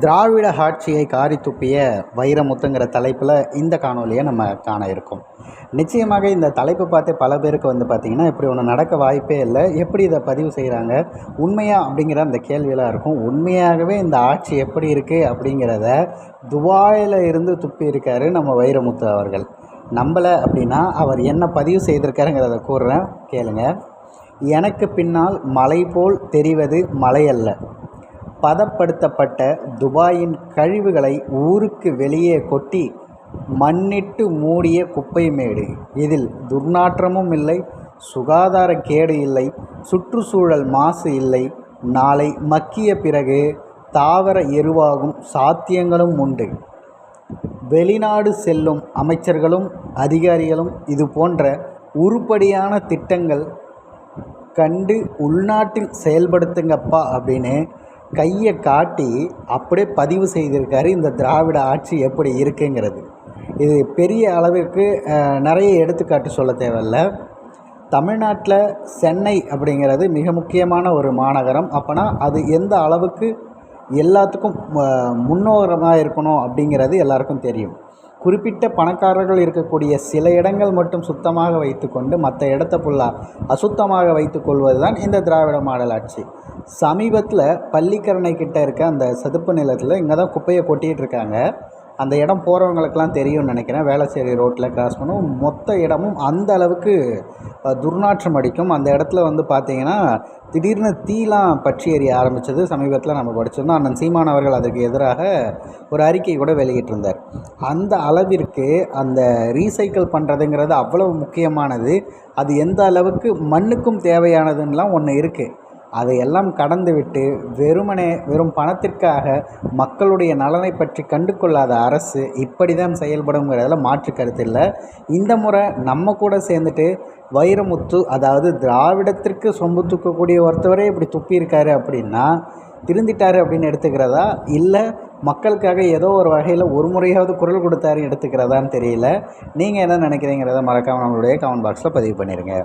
திராவிட ஆட்சியை காரி துப்பிய வைரமுத்துங்கிற தலைப்பில் இந்த காணொலியை நம்ம காண இருக்கோம். நிச்சயமாக இந்த தலைப்பு பார்த்து பல பேருக்கு வந்து பார்த்திங்கன்னா இப்படி ஒன்று நடக்க வாய்ப்பே இல்லை. எப்படி இதை பதிவு செய்கிறாங்க உண்மையா அப்படிங்கிற அந்த கேள்வியெல்லாம் இருக்கும். உண்மையாகவே இந்த ஆட்சி எப்படி இருக்குது அப்படிங்கிறத துபாயில் இருந்து துப்பி இருக்காரு நம்ம வைரமுத்து அவர்கள். நம்பலை அப்படின்னா அவர் என்ன பதிவு செய்திருக்காருங்கிறத கூறுறேன். கேளுங்க. எனக்கு பின்னால் மலை போல் தெரிவது மலை அல்ல. பதப்படுத்தப்பட்ட துபாயின் கழிவுகளை ஊருக்கு வெளியே கொட்டி மண்ணிட்டு மூடிய குப்பை மேடு இதில் துர்நாற்றமும் இல்லை சுகாதார கேடு இல்லை சுற்றுச்சூழல் மாசு இல்லை. நாளை மக்கிய பிறகு தாவர எருவாகும் சாத்தியங்களும் உண்டு. வெளிநாடு செல்லும் அமைச்சர்களும் அதிகாரிகளும் இது போன்ற உருப்படியான திட்டங்கள் கண்டு உள்நாட்டில் செயல்படுத்துங்கப்பா அப்படின்னு கையை காட்டி அப்படியே பதிவு செய்திருக்காரு இந்த திராவிட ஆட்சி எப்படி இருக்குங்கிறது. இது பெரிய அளவிற்கு நிறைய எடுத்துக்காட்டு சொல்ல தேவையில்ல. தமிழ்நாட்டில் சென்னை அப்படிங்கிறது மிக முக்கியமான ஒரு மாநகரம். அப்போனா அது எந்த அளவுக்கு எல்லாத்துக்கும் முன்னோரமாக இருக்கணும் அப்படிங்கிறது எல்லாருக்கும் தெரியும். குறிப்பிட்ட பணக்காரர்கள் இருக்கக்கூடிய சில இடங்கள் மட்டும் சுத்தமாக வைத்துக்கொண்டு மற்ற இடத்த ஃபுல்லாக அசுத்தமாக வைத்துக்கொள்வது தான் இந்த திராவிட மாடல் ஆட்சி சமீபத்தில் பள்ளிக்கரணை கிட்ட இருக்க அந்த சதுப்பு நிலத்தில் இங்கே தான் குப்பையை கொட்டிகிட்டு இருக்காங்க. அந்த இடம் போகிறவங்களுக்கெல்லாம் தெரியும்னு நினைக்கிறேன். வேளச்சேரி ரோட்டில் கிராஸ் பண்ணும். மொத்த இடமும் அந்த அளவுக்கு துர்நாற்றம் அடிக்கும். அந்த இடத்துல வந்து பார்த்தீங்கன்னா திடீர்னு தீலாம் பற்றி எறிய ஆரம்பித்தது சமீபத்தில் நம்ம படிச்சிருந்தோம். அண்ணன் சீமான் அவர்கள் அதற்கு எதிராக ஒரு அறிக்கை கூட வெளியிட்டிருந்தார். அந்த அளவிற்கு அந்த ரீசைக்கிள் பண்ணுறதுங்கிறது அவ்வளவு முக்கியமானது. அது எந்த அளவுக்கு மண்ணுக்கும் தேவையானதுன்னெலாம் ஒன்று இருக்குது அதையெல்லாம் கடந்துவிட்டு வெறுமனே வெறும் பணத்திற்காக மக்களுடைய நலனை பற்றி கண்டு கொள்ளாத அரசு இப்படி தான் செயல்படுங்கிறதுல மாற்று கருத்து இல்லை. இந்த முறை நம்ம கூட சேர்ந்துட்டு வைரமுத்து அதாவது திராவிடத்திற்கு சொம்பு தூக்கக்கூடிய ஒருத்தவரே இப்படி துப்பியிருக்காரு அப்படின்னா திருந்திட்டாரு அப்படின்னு எடுத்துக்கிறதா? இல்லை மக்களுக்காக ஏதோ ஒரு வகையில் ஒரு முறையாவது குரல் கொடுத்தாரு எடுத்துக்கிறதான்னு தெரியல. நீங்கள் என்ன நினைக்கிறீங்கிறத மறக்காமல் நம்மளுடைய கமெண்ட் பாக்ஸில் பதிவு பண்ணிடுங்க